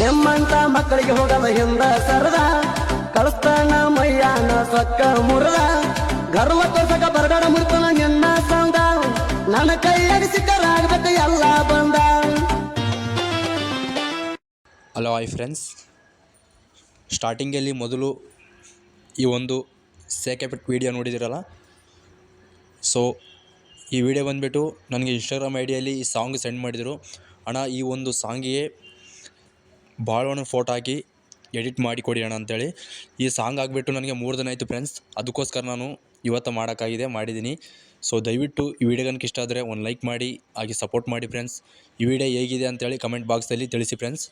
ನಿಮ್ಮಂತ ಮಕ್ಕಳಿಗೆ ಹೋಗದ ಹಿಂದ ಸರದ, ಕಳಿಸ್ತಾನ ಮೈಯಾನ ಸೊಕ್ಕ ಮುರದ. ಗರ್ವ ತೋರ್ಸಕ ಬರಗಡ ಮುರ್ತನ ನಿನ್ನ ಸಂದ. ನನ್ನ ಕೈಯಾಗಿ ಸಿಕ್ಕರಾಗಬೇಕು ಎಲ್ಲ ಬಂದ. ಹಲೋ ಐ ಫ್ರೆಂಡ್ಸ್ ಸ್ಟಾರ್ಟಿಂಗಲ್ಲಿ ಮೊದಲು ಈ ಒಂದು ಸೇಕೆಪಿಟ್ ವೀಡಿಯೋ ನೋಡಿದಿರಲ್ಲ? ಸೊ ಈ ವಿಡಿಯೋ ಬಂದುಬಿಟ್ಟು ನನಗೆ ಇನ್ಸ್ಟಾಗ್ರಾಮ್ ಐ ಡಿಯಲ್ಲಿ ಈ ಸಾಂಗ್ ಸೆಂಡ್ ಮಾಡಿದರು. ಅಣ್ಣ, ಈ ಒಂದು ಸಾಂಗಿಗೆ ಭಾಳವಣ್ಣ ಫೋಟೋ ಹಾಕಿ ಎಡಿಟ್ ಮಾಡಿ ಕೊಡಿ ಅಣ್ಣ ಈ ಸಾಂಗ್ ಆಗಿಬಿಟ್ಟು ನನಗೆ ಮೂರು ದಿನ ಆಯಿತು ಫ್ರೆಂಡ್ಸ್ ಅದಕ್ಕೋಸ್ಕರ ನಾನು ಇವತ್ತು ಮಾಡೋಕ್ಕಾಗಿದೆ ಮಾಡಿದ್ದೀನಿ ಸೊ ದಯವಿಟ್ಟು ಈ ವಿಡಿಯೋ ನನಗೆ ಇಷ್ಟ ಆದರೆ ಒಂದು ಲೈಕ್ ಮಾಡಿ, ಹಾಗೆ ಸಪೋರ್ಟ್ ಮಾಡಿ ಫ್ರೆಂಡ್ಸ್ ಈ ವಿಡಿಯೋ ಹೇಗಿದೆ ಅಂತೇಳಿ ಕಮೆಂಟ್ ಬಾಕ್ಸಲ್ಲಿ ತಿಳಿಸಿ ಫ್ರೆಂಡ್ಸ್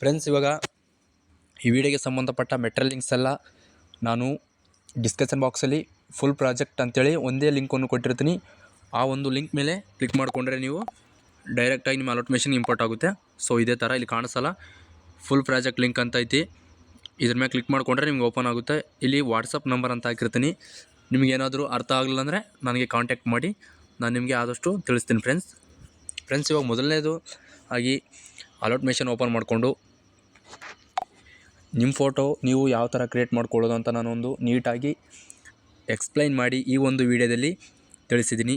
ಫ್ರೆಂಡ್ಸ್ ಇವಾಗ ಈ ವಿಡಿಯೋಗೆ ಸಂಬಂಧಪಟ್ಟ ಮೆಟ್ರಲ್ ಲಿಂಕ್ಸ್ ಎಲ್ಲ ನಾನು ಡಿಸ್ಕಷನ್ ಬಾಕ್ಸಲ್ಲಿ ಫುಲ್ ಪ್ರಾಜೆಕ್ಟ್ ಅಂತೇಳಿ ಒಂದೇ ಲಿಂಕನ್ನು ಕೊಟ್ಟಿರ್ತೀನಿ. ಆ ಒಂದು ಲಿಂಕ್ ಮೇಲೆ ಕ್ಲಿಕ್ ಮಾಡಿಕೊಂಡ್ರೆ ನೀವು ಡೈರೆಕ್ಟಾಗಿ ನಿಮ್ಮ ಅಲೋಟ್ಮೇಷನ್ ಇಂಪೋರ್ಟ್ ಆಗುತ್ತೆ. ಸೊ ಇದೇ ಥರ ಇಲ್ಲಿ ಕಾಣಿಸಲ್ಲ. ಫುಲ್ ಪ್ರಾಜೆಕ್ಟ್ ಲಿಂಕ್ ಅಂತ ಐತಿ. ಇದ್ರ ಮೇಲೆ ಕ್ಲಿಕ್ ಮಾಡಿಕೊಂಡ್ರೆ ನಿಮ್ಗೆ ಓಪನ್ ಆಗುತ್ತೆ. ಇಲ್ಲಿ ವಾಟ್ಸಪ್ ನಂಬರ್ ಅಂತ ಹಾಕಿರ್ತೀನಿ. ನಿಮಗೇನಾದರೂ ಅರ್ಥ ಆಗಲಿಲ್ಲ ಅಂದರೆ ನನಗೆ ಕಾಂಟ್ಯಾಕ್ಟ್ ಮಾಡಿ. ನಾನು ನಿಮಗೆ ಆದಷ್ಟು ತಿಳಿಸ್ತೀನಿ ಫ್ರೆಂಡ್ಸ್ ಫ್ರೆಂಡ್ಸ್ ಇವಾಗ ಮೊದಲನೇದು ಆಗಿ ಅಲೌಟ್ ಅಲಾಟ್ಮೇಷನ್ ಓಪನ್ ಮಾಡಿಕೊಂಡು ನಿಮ್ಮ ಫೋಟೋ ನೀವು ಯಾವ ಥರ ಕ್ರಿಯೇಟ್ ಮಾಡ್ಕೊಳ್ಳೋದು ಅಂತ ನಾನೊಂದು ನೀಟಾಗಿ ಎಕ್ಸ್ಪ್ಲೈನ್ ಮಾಡಿ ಈ ಒಂದು ವಿಡಿಯೋದಲ್ಲಿ ತಿಳಿಸಿದ್ದೀನಿ.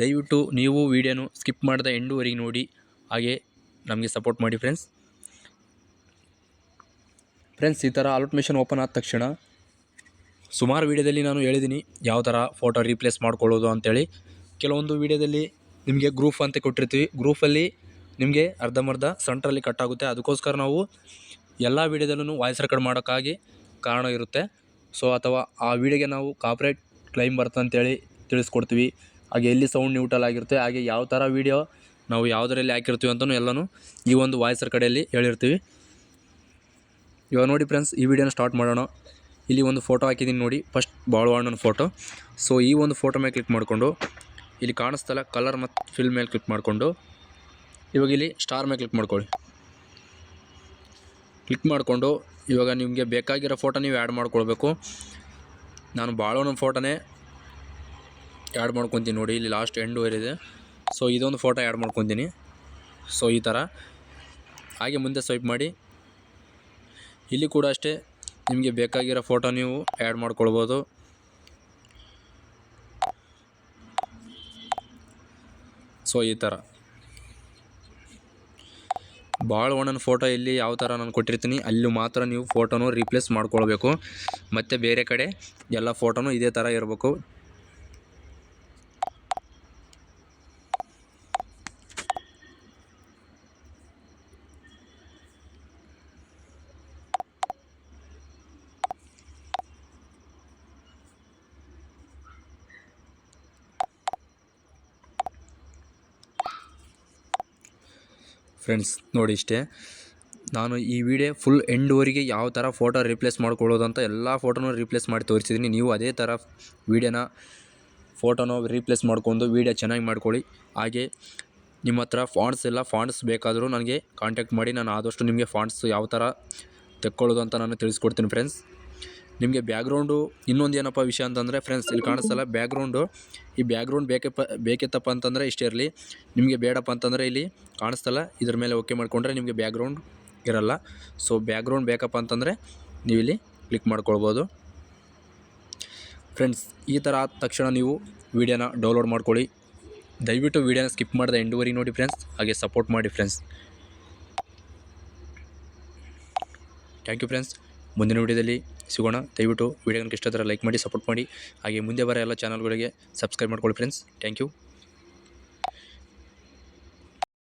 ದಯವಿಟ್ಟು ನೀವು ವಿಡಿಯೋನು ಸ್ಕಿಪ್ ಮಾಡದೆ ಎಂಡುವರೆಗೆ ನೋಡಿ. ಹಾಗೆ ನಮಗೆ ಸಪೋರ್ಟ್ ಮಾಡಿ ಫ್ರೆಂಡ್ಸ್ ಫ್ರೆಂಡ್ಸ್ ಈ ಥರ ಅಲಾಟ್ಮೇಷನ್ ಓಪನ್ ಆದ ತಕ್ಷಣ ಸುಮಾರು ವೀಡಿಯೋದಲ್ಲಿ ನಾನು ಹೇಳಿದ್ದೀನಿ ಯಾವ ಥರ ಫೋಟೋ ರೀಪ್ಲೇಸ್ ಮಾಡ್ಕೊಳ್ಳೋದು ಅಂತೇಳಿ. ಕೆಲವೊಂದು ವೀಡಿಯೋದಲ್ಲಿ ನಿಮಗೆ ಗ್ರೂಫ್ ಅಂತ ಕೊಟ್ಟಿರ್ತೀವಿ. ಗ್ರೂಫಲ್ಲಿ ನಿಮಗೆ ಅರ್ಧಂಬರ್ಧ ಸೆಂಟ್ರಲ್ಲಿ ಕಟ್ ಆಗುತ್ತೆ. ಅದಕ್ಕೋಸ್ಕರ ನಾವು ಎಲ್ಲ ವೀಡಿಯೋದಲ್ಲೂ ವಾಯ್ಸ್ ರೆಕಾರ್ಡ್ ಮಾಡೋಕ್ಕಾಗಿ ಕಾರಣ ಇರುತ್ತೆ. ಸೊ ಅಥವಾ ಆ ವೀಡಿಯೋಗೆ ನಾವು ಕಾಪ್ರೇಟ್ ಕ್ಲೈಮ್ ಬರ್ತಂತೇಳಿ ತಿಳಿಸ್ಕೊಡ್ತೀವಿ. ಹಾಗೆ ಎಲ್ಲಿ ಸೌಂಡ್ ನ್ಯೂಟ್ರಲ್ ಆಗಿರುತ್ತೆ, ಹಾಗೆ ಯಾವ ಥರ ವೀಡಿಯೋ ನಾವು ಯಾವುದರಲ್ಲಿ ಹಾಕಿರ್ತೀವಿ ಅಂತಲೂ ಎಲ್ಲನೂ ಈ ಒಂದು ವಾಯ್ಸರ್ ಕಡೆಯಲ್ಲಿ ಹೇಳಿರ್ತೀವಿ. ಇವಾಗ ನೋಡಿ ಫ್ರೆಂಡ್ಸ್ ಈ ವಿಡಿಯೋನ ಸ್ಟಾರ್ಟ್ ಮಾಡೋಣ. ಇಲ್ಲಿ ಒಂದು ಫೋಟೋ ಹಾಕಿದ್ದೀನಿ ನೋಡಿ ಫಸ್ಟ್ ಬಾಳವಾಣ್ಣನ ಫೋಟೋ ಸೊ ಈ ಒಂದು ಫೋಟೋ ಮೇಲೆ ಕ್ಲಿಕ್ ಮಾಡಿಕೊಂಡು, ಇಲ್ಲಿ ಕಾಣಿಸ್ತಲ್ಲ ಕಲರ್ ಮತ್ತು ಫಿಲ್ಮ್ ಮೇಲೆ ಕ್ಲಿಕ್ ಮಾಡಿಕೊಂಡು, ಇವಾಗ ಇಲ್ಲಿ ಸ್ಟಾರ್ ಮೇಲೆ ಕ್ಲಿಕ್ ಮಾಡ್ಕೊಳ್ಳಿ. ಕ್ಲಿಕ್ ಮಾಡಿಕೊಂಡು, ಇವಾಗ ನಿಮಗೆ ಬೇಕಾಗಿರೋ ಫೋಟೋ ನೀವು ಆ್ಯಡ್ ಮಾಡ್ಕೊಳ್ಬೇಕು. ನಾನು ಬಾಳೋಣ ಫೋಟೋನೇ ಆ್ಯಡ್ ಮಾಡ್ಕೊತೀನಿ ನೋಡಿ, ಇಲ್ಲಿ ಲಾಸ್ಟ್ ಎಂಡ್ ಇದೆ. ಸೊ ಇದೊಂದು ಫೋಟೋ ಆ್ಯಡ್ ಮಾಡ್ಕೊತೀನಿ. ಸೊ ಈ ಥರ. ಹಾಗೆ ಮುಂದೆ ಸ್ವೈಪ್ ಮಾಡಿ. ಇಲ್ಲಿ ಕೂಡ ಅಷ್ಟೇ ನಿಮಗೆ ಬೇಕಾಗಿರೋ ಫೋಟೋ ನೀವು ಆ್ಯಡ್ ಮಾಡ್ಕೊಳ್ಬೋದು. ಸೊ ಈ ಥರ. ಭಾಳ ಒಣನ ಫೋಟೋ ಇಲ್ಲಿ ಯಾವ ಥರ ನಾನು ಕೊಟ್ಟಿರ್ತೀನಿ, ಅಲ್ಲಿ ಮಾತ್ರ ನೀವು ಫೋಟೋನು ರೀಪ್ಲೇಸ್ ಮಾಡ್ಕೊಳ್ಬೇಕು. ಮತ್ತು ಬೇರೆ ಕಡೆ ಎಲ್ಲ ಫೋಟೋನು ಇದೇ ಥರ ಇರಬೇಕು. ಫ್ರೆಂಡ್ಸ್ ನೋಡಿ ಇಷ್ಟೇ. ನಾನು ಈ ವಿಡಿಯೋ ಫುಲ್ ಎಂಡ್ವರೆಗೆ ಯಾವ ಥರ ಫೋಟೋ ರೀಪ್ಲೇಸ್ ಮಾಡ್ಕೊಳ್ಳೋದು ಅಂತ ಎಲ್ಲ ಫೋಟೋನೂ ರೀಪ್ಲೇಸ್ ಮಾಡಿ ತೋರಿಸಿದ್ದೀನಿ ನೀವು ಅದೇ ಥರ ವೀಡಿಯೋನ ಫೋಟೋನ ರೀಪ್ಲೇಸ್ ಮಾಡ್ಕೊಂಡು ವೀಡಿಯೋ ಚೆನ್ನಾಗಿ ಮಾಡ್ಕೊಳ್ಳಿ. ಹಾಗೆ ನಿಮ್ಮ ಹತ್ರ ಫಾಂಟ್ಸ್ ಎಲ್ಲ ಫಾಂಟ್ಸ್ ಬೇಕಾದರೂ ನನಗೆ ಕಾಂಟ್ಯಾಕ್ಟ್ ಮಾಡಿ. ನಾನು ಆದಷ್ಟು ನಿಮಗೆ ಫಾಂಟ್ಸ್ ಯಾವ ಥರ ತೆಕ್ಕೊಳ್ಳೋದು ಅಂತ ನಾನು ತಿಳಿಸ್ಕೊಡ್ತೀನಿ ಫ್ರೆಂಡ್ಸ್ ನಿಮಗೆ ಬ್ಯಾಕ್ಗ್ರೌಂಡು ಇನ್ನೊಂದು ಏನಪ್ಪ ವಿಷಯ ಅಂತಂದರೆ ಫ್ರೆಂಡ್ಸ್, ಇಲ್ಲಿ ಕಾಣಿಸ್ತಲ್ಲ ಬ್ಯಾಕ್ಗ್ರೌಂಡು. ಈ ಬ್ಯಾಕ್ಗ್ರೌಂಡ್ ಬೇಕಪ್ಪ ಬೇಕಿತ್ತಪ್ಪ ಅಂತಂದರೆ ಇಷ್ಟೇ ಇರಲಿ. ನಿಮಗೆ ಬೇಡಪ್ಪ ಅಂತಂದರೆ ಇಲ್ಲಿ ಕಾಣಿಸ್ತಲ್ಲ. ಇದ್ರ ಮೇಲೆ ಓಕೆ ಮಾಡಿಕೊಂಡ್ರೆ ನಿಮಗೆ ಬ್ಯಾಕ್ಗ್ರೌಂಡ್ ಇರಲ್ಲ. ಸೊ, ಬ್ಯಾಕ್ಗ್ರೌಂಡ್ ಬೇಕಪ್ಪ ಅಂತಂದರೆ ನೀವು ಇಲ್ಲಿ ಕ್ಲಿಕ್ ಮಾಡ್ಕೊಳ್ಬೋದು. ಫ್ರೆಂಡ್ಸ್, ಈ ಥರ ಆದ ತಕ್ಷಣ ನೀವು ವೀಡಿಯೋನ ಡೌನ್ಲೋಡ್ ಮಾಡ್ಕೊಳ್ಳಿ. ದಯವಿಟ್ಟು ವೀಡಿಯೋನ ಸ್ಕಿಪ್ ಮಾಡದೆ ಎಂಡುವರಿ ನೋಡಿ ಫ್ರೆಂಡ್ಸ್. ಹಾಗೆ ಸಪೋರ್ಟ್ ಮಾಡಿ ಫ್ರೆಂಡ್ಸ್. Thank you friends. ಮುಂದಿನ ವೀಡಿಯೋದಲ್ಲಿ ಸಿಗೋಣ. ದಯವಿಟ್ಟು ವೀಡಿಯೋನ ಇಷ್ಟ ಲೈಕ್ ಮಾಡಿ ಸಪೋರ್ಟ್ ಮಾಡಿ. ಹಾಗೆ ಮುಂದೆ ಬರೋ ಎಲ್ಲ ಚಾನಲ್ಗಳಿಗೆ ಸಬ್ಸ್ಕ್ರೈಬ್ ಮಾಡ್ಕೊಳ್ಳಿ ಫ್ರೆಂಡ್ಸ್ ಥ್ಯಾಂಕ್ ಯು